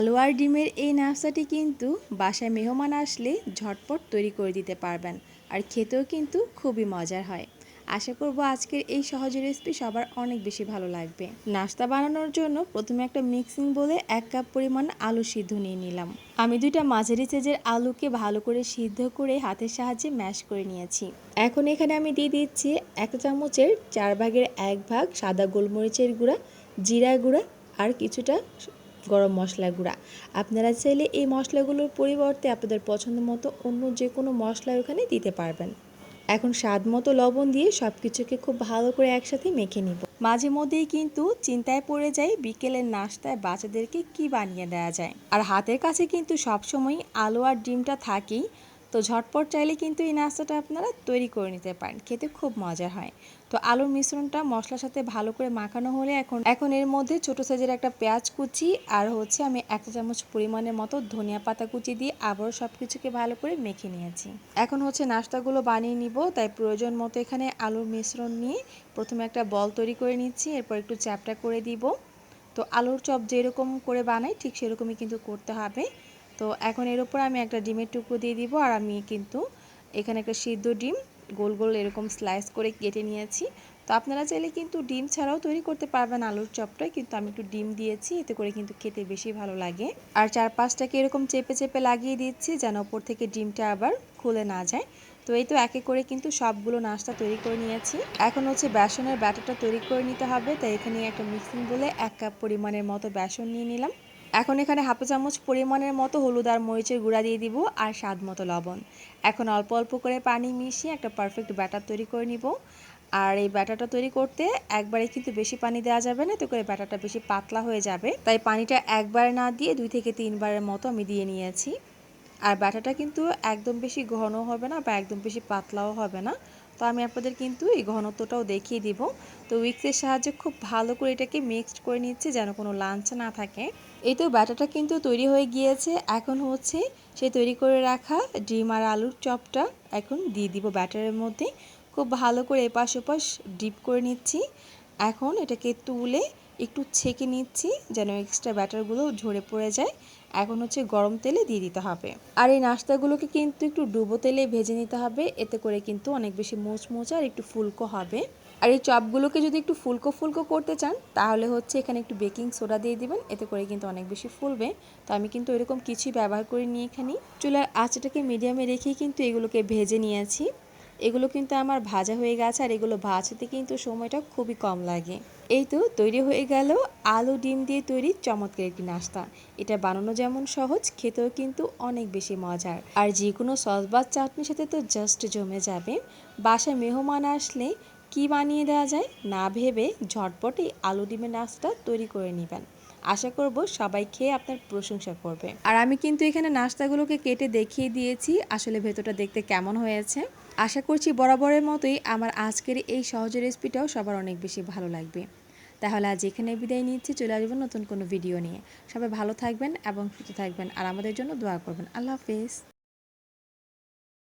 আলু আর ডিমের এই নাস্তাটি কিন্তু বাসায় মেহমান আসলে ঝটপট তৈরি করে দিতে পারবেন। আর খেতেও কিন্তু খুবই মজার হয়। আশা করব আজকের এই সহজ রেসিপি সবার অনেক বেশি ভালো লাগবে। নাস্তা বানানোর জন্য প্রথমে একটা মিক্সিং বলে এক কাপ পরিমাণ আলু সিদ্ধ নিয়ে নিলাম। আমি দুইটা মাঝারি সাইজের আলুকে ভালো করে সিদ্ধ করে হাতের সাহায্যে ম্যাশ করে নিয়েছি। এখন এখানে আমি দিয়ে দিচ্ছি এক চামচের চার ভাগের এক ভাগ সাদা গোলমরিচের গুঁড়া, জিরা গুঁড়া আর কিছুটা গরম মশলা গুঁড়া। আপনারা চাইলে এই মশলাগুলোর পরিবর্তে আপনাদের পছন্দ মতো অন্য যে কোনো মশলা ওখানে দিতে পারবেন। এখন স্বাদ মতো লবণ দিয়ে সব কিছুকে খুব ভালো করে একসাথে মেখে নিব। মাঝে মধ্যেই কিন্তু চিন্তায় পড়ে যাই বিকেলের নাস্তায় বাচ্চাদেরকে কি বানিয়ে দেওয়া যায়। আর হাতের কাছে কিন্তু সবসময় আলু আর ডিমটা থাকেই। তো ঝটপট চাইলে কিন্তু এই নাস্তাটা আপনারা তৈরি করে নিতে পারেন, খেতে খুব মজার হয়। তো আলুর মিশ্রণটা মশলার সাথে ভালো করে মাখানো হলে এখন এখন এর মধ্যে ছোট সাইজের একটা পেঁয়াজ কুচি আর হচ্ছে আমি এক চামচ পরিমাণের মতো ধনিয়া পাতা কুচি দিয়ে আবারও সব কিছুকে ভালো করে মেখে নিয়েছি। এখন হচ্ছে নাস্তাগুলো বানিয়ে নিব, তাই প্রয়োজন মতো এখানে আলুর মিশ্রণ নিয়ে প্রথমে একটা বল তৈরি করে নিচ্ছি, এরপর একটু চ্যাপটা করে দিব। তো আলুর চপ যেরকম করে বানাই ঠিক সেরকমই কিন্তু করতে হবে। তো এখন এর উপর আমি একটা ডিমের টুকরো দিয়ে দিব আর আমি কিন্তু এখানে একটা সিদ্ধ ডিম গোল গোল এরকম স্লাইস করে কেটে নিয়েছি। তো আপনারা চাইলে কিন্তু ডিম ছাড়াও তৈরি করতে পারবেন আলুর চপটা, কিন্তু আমি একটু ডিম দিয়েছি, এতে করে কিন্তু খেতে বেশি ভালো লাগে। আর চার পাঁচটাকে এরকম চেপে চেপে লাগিয়ে দিচ্ছি যেন ওপর থেকে ডিমটা আবার খুলে না যায়। তো এই তো একে করে কিন্তু সবগুলো নাস্তা তৈরি করে নিয়েছি। এখন হচ্ছে বেসনের ব্যাটারটা তৈরি করে নিতে হবে, তাই এখানে একটা মিক্সিং বলে এক কাপ পরিমাণের মতো বেসন নিয়ে নিলাম। এখন এখানে হাফ চামচ পরিমাণের মতো হলুদ আর মরিচের গুঁড়া দিয়ে দিব আর স্বাদ মতো লবণ। এখন অল্প অল্প করে পানি মিশিয়ে একটা পারফেক্ট ব্যাটার তৈরি করে নিব। আর এই ব্যাটারটা তৈরি করতে একবারে কিন্তু বেশি পানি দেওয়া যাবে না তো করে ব্যাটারটা বেশি পাতলা হয়ে যাবে। তাই পানিটা একবার না দিয়ে দুই থেকে তিনবারের মতো আমি দিয়ে নিয়েছি। আর ব্যাটারটা কিন্তু একদম বেশি ঘন হবে না বা একদম বেশি পাতলাও হবে না। তো আমি আপনাদের কিন্তু এই ঘনত্বটাও দেখিয়ে দিব। তো উইক্সের সাহায্যে খুব ভালো করে এটাকে মিক্সড করে নিচ্ছে যেন কোনো লাঞ্চ না থাকে। এই তো ব্যাটাটা কিন্তু তৈরি হয়ে গিয়েছে। এখন হচ্ছে সে তৈরি করে রাখা ডিম আর আলুর চপটা এখন দিয়ে দিব ব্যাটারের মধ্যে। খুব ভালো করে এপাশ ওপাশ ডিপ করে নিচ্ছি। এখন এটাকে তুলে একটু ছেঁকে নিচ্ছি যেন এক্সট্রা ব্যাটারগুলো ঝরে পড়ে যায়। এখন হচ্ছে গরম তেলে দিয়ে দিতে হবে। আর এই নাস্তাগুলোকে কিন্তু একটু ডুবো তেলে ভেজে নিতে হবে। এতে করে কিন্তু অনেক বেশি মোচমোচ আর একটু ফুলকো হবে। আর এই চপগুলোকে যদি একটু ফুলকো ফুলকো করতে চান, তাহলে হচ্ছে এখানে একটু বেকিং সোডা দিয়ে দিবেন। এতে করে কিন্তু অনেক বেশি ফুলবে। তো আমি কিন্তু এরকম কিছুই ব্যবহার করি নিয়ে এখানে। চুলার আঁচটাকে মিডিয়ামে রেখেই কিন্তু এগুলোকে ভেজে নিয়েছি। এগুলো কিন্তু আমার ভাজা হয়ে গেছে আর এগুলো ভাজতে কিন্তু সময়টা খুবই কম লাগে। এই তো তৈরি হয়ে গেল আলু ডিম দিয়ে তৈরি চমৎকার একটি নাস্তা। এটা বানানো যেমন সহজ, খেতেও কিন্তু অনেক বেশি মজার। আর যে কোনো সস বা চাটনির সাথে তো জাস্ট জমে যাবে। বাসায় মেহমান আসলে কি বানিয়ে দেওয়া যায় না ভেবে ঝটপটে আলু ডিমের নাস্তা তৈরি করে নেবেন। আশা করব সবাই খেয়ে আপনার প্রশংসা করবে। আর আমি কিন্তু এখানে নাস্তাগুলোকে কেটে দেখিয়ে দিয়েছি। আসলে ভেতরটা দেখতে কেমন হয়েছে? আশা করছি বরাবরের মতোই আমার আজকের এই সহজ রেসিপিটাও সবার অনেক বেশি ভালো লাগবে। তাহলে আজ এখানে বিদায় নিচ্ছি, চলে আসবেন নতুন কোনো ভিডিও নিয়ে। সবাই ভালো থাকবেন এবং সুস্থ থাকবেন আর আমাদের জন্য দোয়া করবেন। আল্লাহ হাফিজ।